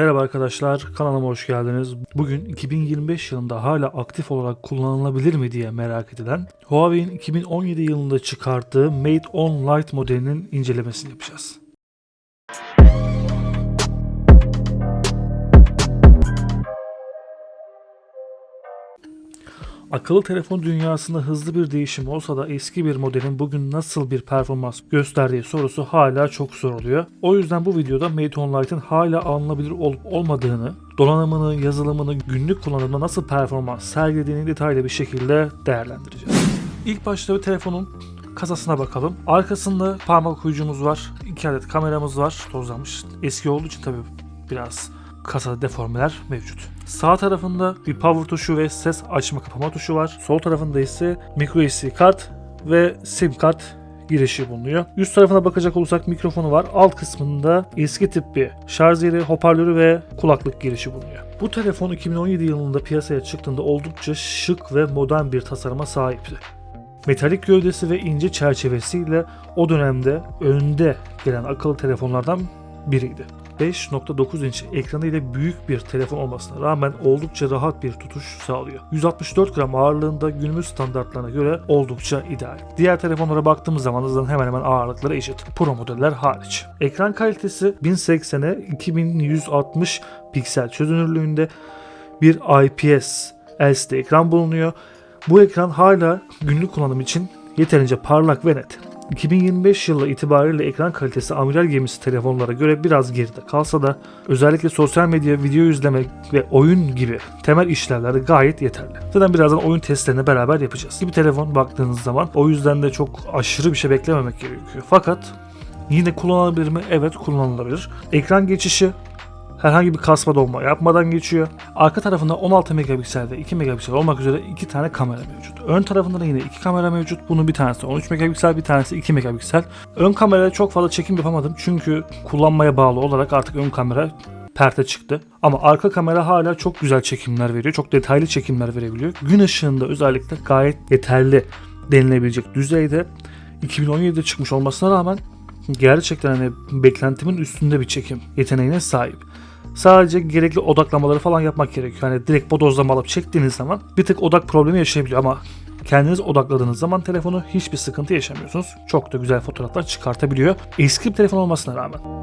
Merhaba arkadaşlar, kanalıma hoş geldiniz. Bugün 2025 yılında hala aktif olarak kullanılabilir mi diye merak edilen Huawei'in 2017 yılında çıkarttığı Mate 10 Lite modelinin incelemesini yapacağız. Akıllı telefon dünyasında hızlı bir değişim olsa da eski bir modelin bugün nasıl bir performans gösterdiği sorusu hala çok soruluyor. O yüzden bu videoda Mate 10 Lite'ın hala alınabilir olup olmadığını, donanımını, yazılımını, günlük kullanımda nasıl performans sergilediğini detaylı bir şekilde değerlendireceğiz. İlk başta bir telefonun kasasına bakalım. Arkasında parmak okuyucumuz var. 2 adet kameramız var. Tozlanmış. Eski olduğu için tabii biraz kasada deformeler mevcut. Sağ tarafında bir power tuşu ve ses açma kapama tuşu var. Sol tarafında ise micro SD kart ve sim kart girişi bulunuyor. Üst tarafına bakacak olursak mikrofonu var. Alt kısmında eski tip bir şarj yeri, hoparlörü ve kulaklık girişi bulunuyor. Bu telefon 2017 yılında piyasaya çıktığında oldukça şık ve modern bir tasarıma sahipti. Metalik gövdesi ve ince çerçevesiyle o dönemde önde gelen akıllı telefonlardan biriydi. 5.9 inç ekranı ile büyük bir telefon olmasına rağmen oldukça rahat bir tutuş sağlıyor. 164 gram ağırlığında günümüz standartlarına göre oldukça ideal. Diğer telefonlara baktığımız zaman da hemen hemen ağırlıkları eşit. Pro modeller hariç. Ekran kalitesi 1080'e 2160 piksel çözünürlüğünde bir IPS LCD ekran bulunuyor. Bu ekran hala günlük kullanım için yeterince parlak ve net. 2025 yılı itibariyle ekran kalitesi amiral gemisi telefonlara göre biraz geride kalsa da özellikle sosyal medya, video izleme ve oyun gibi temel işlevlerde gayet yeterli. Zaten birazdan oyun testlerini beraber yapacağız. Bir telefon baktığınız zaman o yüzden de çok aşırı bir şey beklememek gerekiyor. Fakat yine kullanılabilir mi? Evet kullanılabilir. Ekran geçişi herhangi bir kasma dolma yapmadan geçiyor. Arka tarafında 16 megapiksel ve 2 megapiksel olmak üzere iki tane kamera mevcut. Ön tarafında da yine iki kamera mevcut. Bunun bir tanesi 13 megapiksel, bir tanesi 2 megapiksel. Ön kameraya çok fazla çekim yapamadım çünkü kullanmaya bağlı olarak artık ön kamera perte çıktı. Ama arka kamera hala çok güzel çekimler veriyor. Çok detaylı çekimler verebiliyor. Gün ışığında özellikle gayet yeterli denilebilecek düzeyde 2017'de çıkmış olmasına rağmen gerçekten hani beklentimin üstünde bir çekim yeteneğine sahip. Sadece gerekli odaklamaları falan yapmak gerekiyor. Hani direkt bodozlama alıp çektiğiniz zaman bir tık odak problemi yaşayabiliyor ama kendiniz odakladığınız zaman telefonu hiçbir sıkıntı yaşamıyorsunuz. Çok da güzel fotoğraflar çıkartabiliyor. Eski bir telefon olmasına rağmen.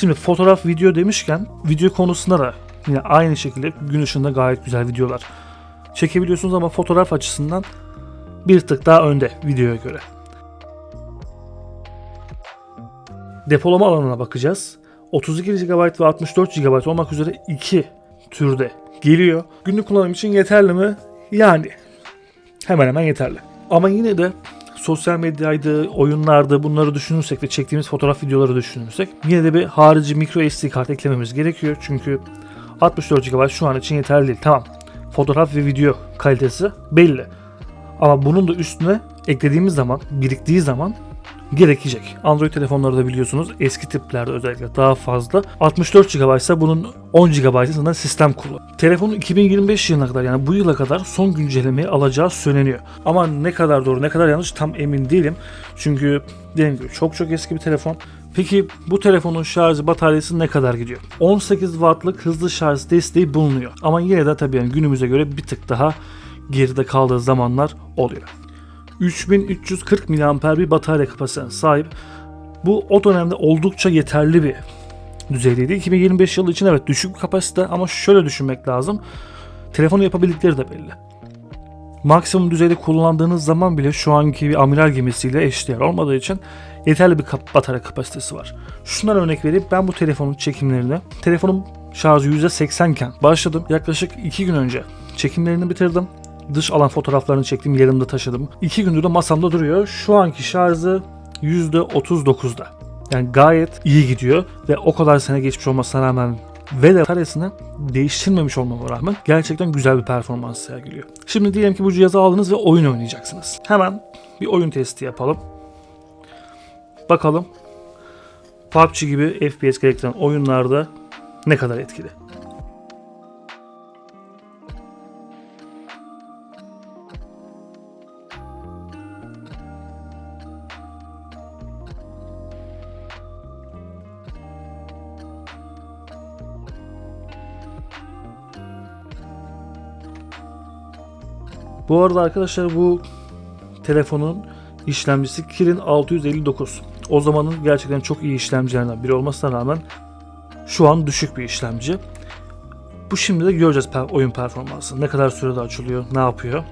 Şimdi fotoğraf video demişken video konusunda da yine aynı şekilde gün ışığında gayet güzel videolar çekebiliyorsunuz ama fotoğraf açısından bir tık daha önde videoya göre. Depolama alanına bakacağız. 32 GB ve 64 GB olmak üzere iki türde geliyor. Günlük kullanım için yeterli mi? Yani hemen hemen yeterli. Ama yine de sosyal medyaydı, oyunlardı bunları düşünürsek ve çektiğimiz fotoğraf videoları düşünürsek yine de bir harici micro SD kart eklememiz gerekiyor. Çünkü 64 GB şu an için yeterli değil. Tamam fotoğraf ve video kalitesi belli. Ama bunun da üstüne eklediğimiz zaman, biriktiği zaman gerekecek. Android telefonları da biliyorsunuz eski tiplerde özellikle daha fazla. 64 GB ise bunun 10 GB'ından sistem kullanıyor. Telefonun 2025 yılına kadar yani bu yıla kadar son güncellemeyi alacağı söyleniyor. Ama ne kadar doğru ne kadar yanlış tam emin değilim. Çünkü dediğim gibi çok çok eski bir telefon. Peki bu telefonun şarjı bataryası ne kadar gidiyor? 18 wattlık hızlı şarj desteği bulunuyor. Ama yine de tabii yani günümüze göre bir tık daha geride kaldığı zamanlar oluyor. 3340 mAh bir batarya kapasitesine sahip. Bu o dönemde oldukça yeterli bir düzeydeydi. 2025 yılı için evet düşük bir kapasite ama şöyle düşünmek lazım. Telefonu yapabildikleri de belli. Maksimum düzeyde kullandığınız zaman bile şu anki bir amiral gemisiyle eşdeğer olmadığı için yeterli bir kap batarya kapasitesi var. Şundan örnek vereyim. Ben bu telefonun çekimlerini, telefonum şarjı %80 iken başladım. Yaklaşık 2 gün önce çekimlerini bitirdim dış alan fotoğraflarını çektim yanımda taşıdım. 2 gündür de masamda duruyor. Şu anki şarjı %39'da. Yani gayet iyi gidiyor ve o kadar sene geçmiş olmasına rağmen ve de bataryasını değiştirmemiş olmama rağmen gerçekten güzel bir performans sergiliyor. Şimdi diyelim ki bu cihazı aldınız ve oyun oynayacaksınız. Hemen bir oyun testi yapalım. Bakalım PUBG gibi FPS gerektiren oyunlarda ne kadar etkili? Bu arada arkadaşlar bu telefonun işlemcisi Kirin 659. O zamanın gerçekten çok iyi işlemcilerinden biri olmasına rağmen şu an düşük bir işlemci. Bu şimdi de göreceğiz oyun performansı. Ne kadar sürede açılıyor, ne yapıyor.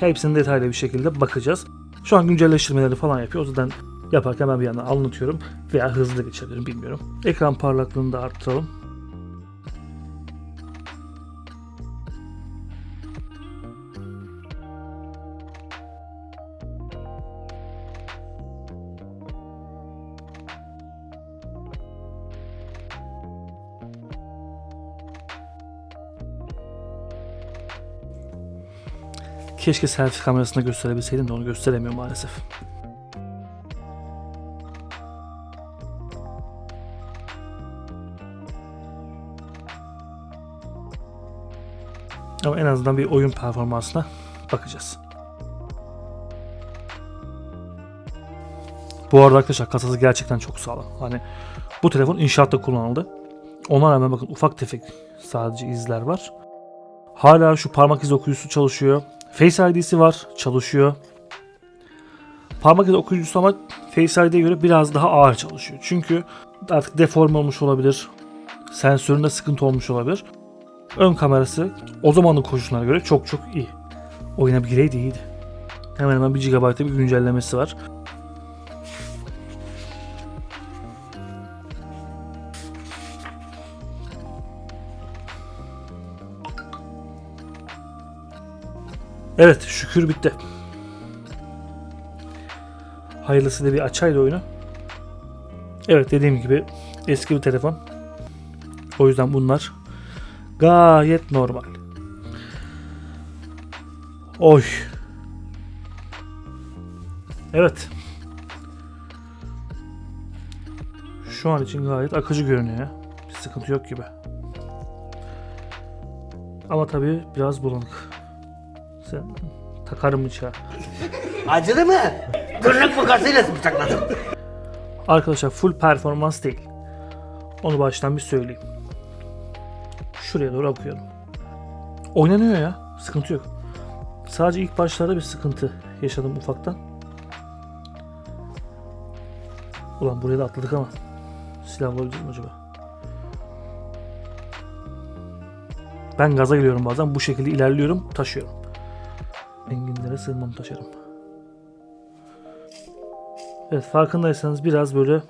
Hepsini detaylı bir şekilde bakacağız. Şu an güncelleştirmeleri falan yapıyor. O yüzden yaparken ben bir yandan anlatıyorum veya hızlı geçebilirim bilmiyorum. Ekran parlaklığını da arttıralım. Keşke selfie kamerasında gösterebilseydim de onu gösteremiyorum maalesef. Ama en azından bir oyun performansına bakacağız. Bu arada arkadaşlar kasası gerçekten çok sağlam. Hani bu telefon inşaatta kullanıldı. Ona rağmen bakın ufak tefek sadece izler var. Hala şu parmak izi okuyucusu çalışıyor. Face ID'si var, çalışıyor. Parmak izi okuyucusu ama Face ID'ye göre biraz daha ağır çalışıyor. Çünkü artık deform olmuş olabilir. Sensöründe sıkıntı olmuş olabilir. Ön kamerası o zamanın koşullarına göre çok çok iyi. Oyuna bir gireydi iyiydi. Hemen hemen 1 GB'da bir güncellemesi var. Evet şükür bitti. Hayırlısı da bir açaydı oyunu. Evet dediğim gibi eski bir telefon. O yüzden bunlar gayet normal. Oy. Evet. Şu an için gayet akıcı görünüyor. ya. Bir sıkıntı yok gibi. Ama tabii biraz bulanık. Sen takarım bıçağı. Acıdı mı? Gırlık makasıyla bıçakladım. Arkadaşlar full performans değil. Onu baştan bir söyleyeyim. Şuraya doğru okuyorum. Oynanıyor ya. Sıkıntı yok. Sadece ilk başlarda bir sıkıntı yaşadım ufaktan. Ulan buraya da atladık ama. Silah bulabilir miyim acaba? Ben gaza geliyorum bazen. Bu şekilde ilerliyorum. Taşıyorum. Enginlere sığınmam taşırım. Evet farkındaysanız biraz böyle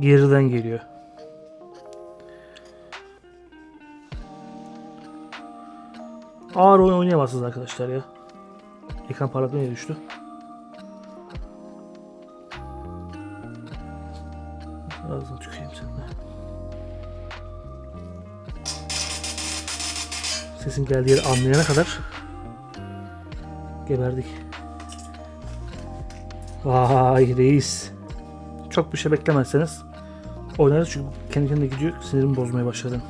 geriden geliyor. Ağır oyun oynayamazsınız arkadaşlar ya. Ekran niye düştü? Ağzına tüküreyim seninle. Sesin geldiği yeri anlayana kadar geberdik. Vay reis. Çok bir şey beklemezseniz oynarız çünkü kendi kendine gidiyor sinirimi bozmaya başladı.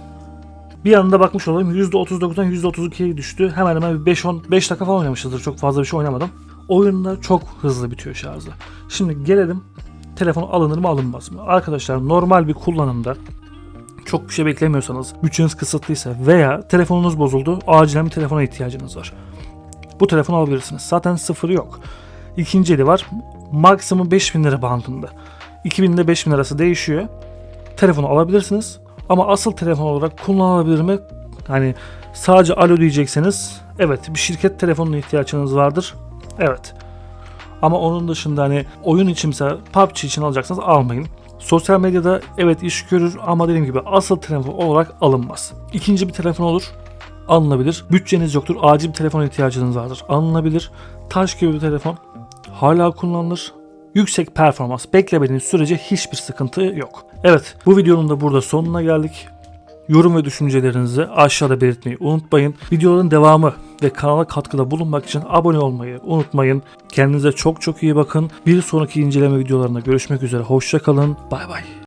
Bir yanında bakmış olayım %39'dan %32'ye düştü. Hemen hemen bir 5-10 5 dakika falan oynamışızdır. Çok fazla bir şey oynamadım. Oyunda çok hızlı bitiyor şarjı. Şimdi gelelim telefon alınır mı alınmaz mı? Arkadaşlar normal bir kullanımda çok bir şey beklemiyorsanız, bütçeniz kısıtlıysa veya telefonunuz bozuldu, acilen bir telefona ihtiyacınız var. Bu telefonu alabilirsiniz. Zaten sıfırı yok. İkinci eli var. Maksimum 5000 lira bandında. 2000 ile 5000 arası değişiyor. Telefonu alabilirsiniz. Ama asıl telefon olarak kullanılabilir mi? Hani sadece alo diyecekseniz evet bir şirket telefonuna ihtiyacınız vardır. Evet. Ama onun dışında hani oyun için mesela PUBG için alacaksanız almayın. Sosyal medyada evet iş görür ama dediğim gibi asıl telefon olarak alınmaz. İkinci bir telefon olur alınabilir. Bütçeniz yoktur. Acil bir telefona ihtiyacınız vardır. Alınabilir. Taş gibi bir telefon. Hala kullanılır. Yüksek performans beklemediğiniz sürece hiçbir sıkıntı yok. Evet bu videonun da burada sonuna geldik. Yorum ve düşüncelerinizi aşağıda belirtmeyi unutmayın. Videoların devamı ve kanala katkıda bulunmak için abone olmayı unutmayın. Kendinize çok çok iyi bakın. Bir sonraki inceleme videolarında görüşmek üzere. Hoşçakalın. Bay bay.